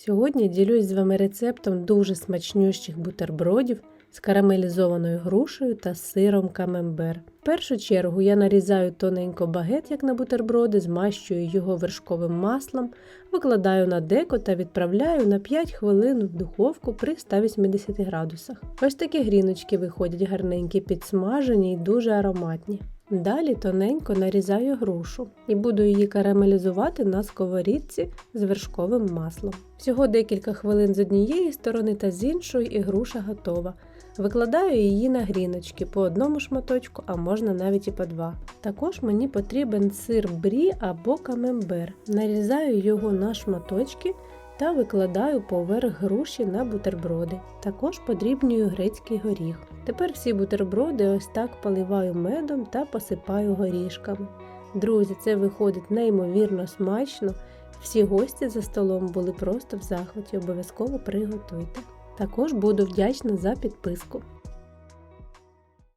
Сьогодні ділюсь з вами рецептом дуже смачнющих бутербродів з карамелізованою грушею та сиром камембер. В першу чергу я нарізаю тоненько багет, як на бутерброди, змащую його вершковим маслом, викладаю на деко та відправляю на 5 хвилин в духовку при 180 градусах. Ось такі гріночки виходять гарненькі, підсмажені і дуже ароматні. Далі тоненько нарізаю грушу і буду її карамелізувати на сковорідці з вершковим маслом. Всього декілька хвилин з однієї сторони та з іншої і груша готова. Викладаю її на гріночки по одному шматочку, а можна навіть і по два. Також мені потрібен сир брі або камембер. Нарізаю його на шматочки та викладаю поверх груші на бутерброди. Також подрібнюю грецький горіх. Тепер всі бутерброди ось так поливаю медом та посипаю горішками. Друзі, це виходить неймовірно смачно. Всі гості за столом були просто в захваті, обов'язково приготуйте. Також буду вдячна за підписку.